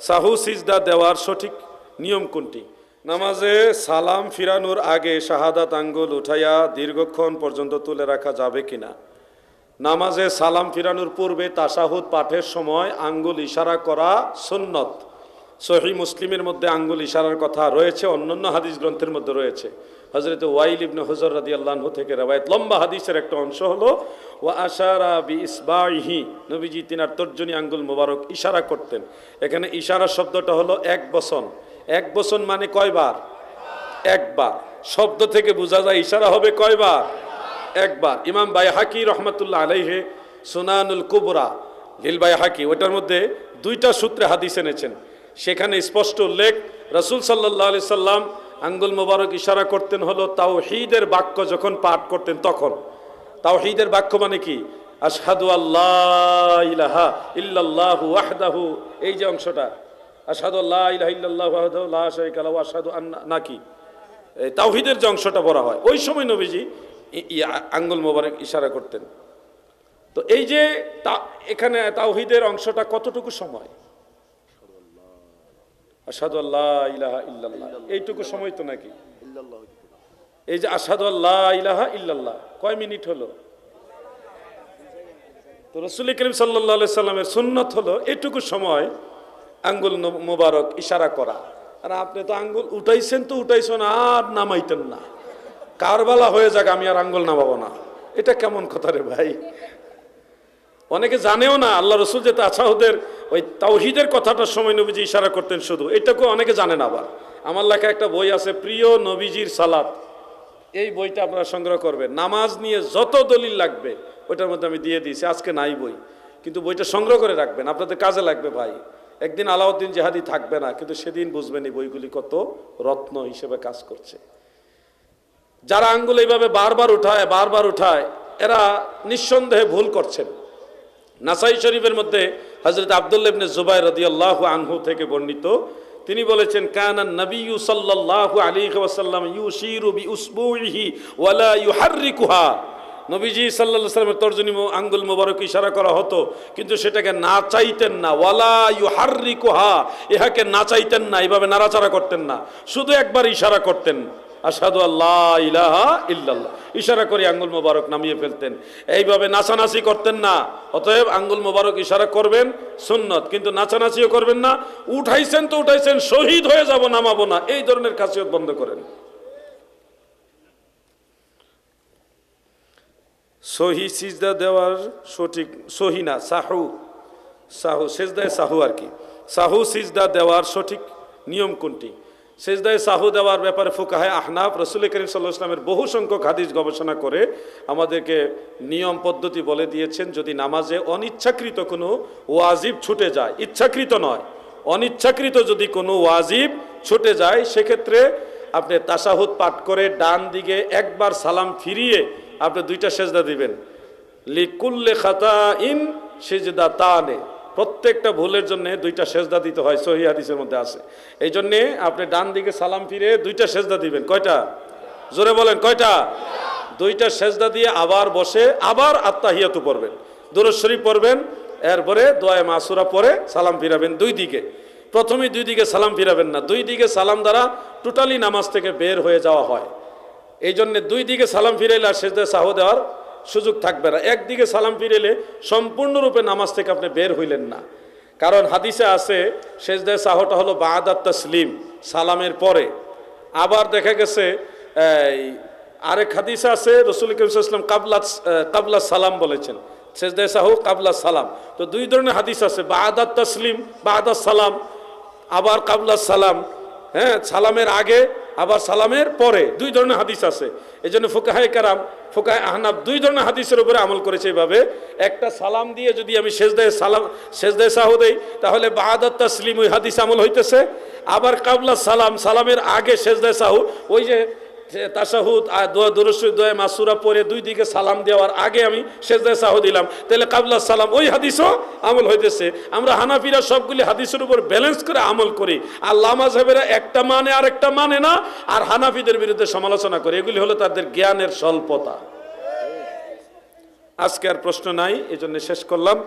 সাহু সিজদা দেওয়ার সঠিক নিয়ম কোনটি? নামাজে সালাম ফিরানোর আগে শাহাদাত আঙ্গুল উঠাইয়া দীর্ঘক্ষণ পর্যন্ত তুলে রাখা যাবে কিনা? নামাজে সালাম ফিরানোর পূর্বে তাসাহুদ পাঠের সময় আঙ্গুল ইশারা করা সুন্নত। সহি মুসলিমের মধ্যে আঙ্গুল ইশারার কথা রয়েছে, অন্যান্য হাদিস গ্রন্থের মধ্যে রয়েছে। হজরত ওয়াইল ইবনে হজর রাদি আল্লাহ থেকে রেওয়ায়ত। লম্বা হাদিসের একটা অংশ হলো, ওয়া আশারা বি ইসবাহি নবীজি তিনার তর্জনী আঙ্গুল মোবারক ইশারা করতেন। এখানে ইশারা শব্দটা হলো এক বসন। এক বসন মানে কয়বার? একবার। শব্দ থেকে বোঝা যায় ইশারা হবে কয়বার? একবার। ইমাম বাই হাকি রহমতুল্লাহ আলাইহে সোনানুল কুবরা, লিল বাই হাকি ওটার মধ্যে দুইটা সূত্রে হাদিস এনেছেন। সেখানে স্পষ্ট উল্লেখ, রসুল সাল্লাহ আলি সাল্লাম আঙ্গুল মোবারক ইশারা করতেন হলো তাও হিদের বাক্য যখন পাঠ করতেন তখন। তাও হিদের বাক্য মানে কি? আশহাদু আল্লাহ ইলাহা ইল্লাল্লাহু ওয়াহদাহু, এই যে অংশটা। আশহাদু আল্লাহ ইলাহা ইল্লাল্লাহু ওয়াহদাহু নাকি? তাওহিদের যে অংশটা পড়া হয়, ওই সময় নবীজি আঙ্গুল মোবারক ইশারা করতেন। তো এই যে তা- এখানে তাওহিদের অংশটা কতটুকু সময়? আসাদু আল্লাহ ইলাহা ইল্লাল্লাহ। এইটুকু সময় তো নাকি? এই যে আসাদু আল্লাহ ইলাহা ইল্লাল্লাহ কয় মিনিট হলো? তো রসুল করিম সাল্লাহ সাল্লামের সুন্নত হলো এটুকু সময় আঙ্গুল মোবারক ইশারা করা। আর আপনি তো আঙ্গুল উঠাইছেন তো উঠাইছেন আর নামাইতেন না। কারবালা হয়ে যাক আমি আর আঙ্গুল নামাবো না। এটা কেমন কথা রে ভাই? অনেকে জানেও না, আল্লাহ রসুল যে তাছাহুদের, ওই তাওহিদের কথাটার সময় নবীজি ইশারা করতেন শুধু। এটাকেও অনেকে জানে না আবার। আমার লেখা একটা বই আছে, প্রিয় নবীজির সালাত। এই বইটা আপনারা সংগ্রহ করবেন। নামাজ নিয়ে যত দলিল লাগবে, ওইটার মধ্যে আমি দিয়ে দিয়েছি। আজকে নাই বই। কিন্তু বইটা সংগ্রহ করে রাখবেন। আপনাদের কাজে লাগবে ভাই। একদিন আলাউদ্দিন জেহাদি থাকবে না, কিন্তু সেদিন বুঝবেন এই বইগুলি কত রত্ন হিসেবে কাজ করছে। যারা আঙ্গুল এইভাবে বারবার উঠায় বারবার উঠায়, এরা নিঃসন্দেহে ভুল করছেন। নাসাই শরীফের মধ্যে হজরত আবদুল্লাহ জুবাই রাদিয়াল্লাহু আনহু থেকে বর্ণিত। তিনি বলেছেন, কানা নবিয়্যু সাল্লাল্লাহু আলাইহি ওয়াসাল্লাম ইউশিরু বি উসবুইহি ওয়ালা ইউহাররিকুহা নবীজি সাল্লাল্লাহু সাল্লামের তর্জনী আঙ্গুল মোবারক ইশারা করা হতো, কিন্তু সেটাকে না চাইতেন না। ওয়ালা ইউ ইউহাররিকুহা ইহাকে না চাইতেন না, এইভাবে নাড়াচাড়া করতেন না। শুধু একবার ইশারা করতেন। আসাদু আল্লাহ ইলাহা ইল্লাল্লাহ। ইশারা করে আঙ্গুল মোবারক নামিয়ে ফেলতেন। এইভাবে নাচানাচি করতেন না। অতএব আঙ্গুল মোবারক ইশারা করবেন সুন্নত, কিন্তু নাচানাচিও করবেন না। উঠাইছেন তো উঠাইছেন, শহীদ হয়ে যাব, নামাবো না। এই ধরনের কাসিয়ত বন্ধ করেন। সহি সিজদা দেওয়ার সঠিক, সহি না, সাহু। সাহু, সেজদায় সাহু আর কি। সাহু, সিজদা দেওয়ার সঠিক নিয়ম কোনটি? সেজদায় সাহু দেওয়ার ব্যাপারে ফুকাহে আহনাফ রসুল করিম সাল্লাহ ইসলামের বহু সংখ্যক হাদিস গবেষণা করে আমাদেরকে নিয়ম, পদ্ধতি বলে দিয়েছেন, যদি নামাজে অনিচ্ছাকৃত কোনো ওয়াজিব ছুটে যায়, ইচ্ছাকৃত নয়, অনিচ্ছাকৃত যদি কোনো ওয়াজিব ছুটে যায়, সেক্ষেত্রে আপনি তাসাহুদ পাঠ করে ডান দিকে একবার সালাম ফিরিয়ে আপনি দুইটা সেজদা দিবেন। লিকুল্লে খাতা ইন সেজদা তানে প্রত্যেকটা ভুলের জন্য দুইটা সেজদা দিতে হয়, সহি হাদিসের মধ্যে আছে। এই জন্যে আপনি ডান দিকে সালাম ফিরে দুইটা সেজদা দিবেন। কয়টা? জোরে বলেন, কয়টা? দুইটা সেজদা দিয়ে আবার বসে আবার আত্মাহিয়াতু পড়বেন। দুরুদ শরীফ পড়বেন, এরপরে দোয়া মাসুরা পরে সালাম ফিরাবেন দুই দিকে। প্রথমে দুই দিকে সালাম ফিরাবেন না, দুই দিকে সালাম দ্বারা টোটালি নামাজ থেকে বের হয়ে যাওয়া হয়। এই জন্যে দুই দিকে সালাম ফিরাইলে আর সেজদায় সাহ দেওয়ার সুযোগ থাকবে না। একদিকে সালাম ফিরাইলে সম্পূর্ণরূপে নামাজ থেকে আপনি বের হইলেন না। কারণ হাদিসে আছে, সেজদায় সাহটা হলো বাহাদাত তসলিম, সালামের পরে। আবার দেখা গেছে আরেক হাদিসে আছে, রসুল করিম কাবলা কাবলা সালাম বলেছেন। সেজদায় সাহু, কাবলা সালাম। তো দুই ধরনের হাদিস আছে বাহাদাত তসলিম বাহাদাত সালাম, আবার কাবলা সালাম। হ্যাঁ সালামের আগে, আবার সালামের পরে। দুই ধরনের হাদিস আছে। এই জন্য ফুকাহাই কারাম ফুকাহাই আহনাব দুই ধরনের হাদিসের উপরে আমল করেছে এভাবে। একটা সালাম দিয়ে যদি আমি শেষদায় সালাম শেষদায় সাহ দেই, তাহলে বাহাদত তাসলিম ওই হাদিস আমল হইতেছে। আবার কাবলা সালাম, সালামের আগে শেষদায় সাহু, ওই যে তাসাহুদ আর দোয়া মাসুরা পরে দুই দিকে সালাম দেওয়ার আগে আমি সেজদায় সাহ দিলাম। তাহলে কাবলা সালাম, ওই হাদিসও আমল হইতেছে। আমরা হানাফিরা সবগুলি হাদিসের উপর ব্যালেন্স করে আমল করি। আর লামা সাহেবেরা একটা মানে আর একটা মানে না, আর হানাফিদের বিরুদ্ধে সমালোচনা করে। এগুলি হলো তাদের জ্ঞানের স্বল্পতা। আজকে আর প্রশ্ন নাই এই জন্য শেষ করলাম।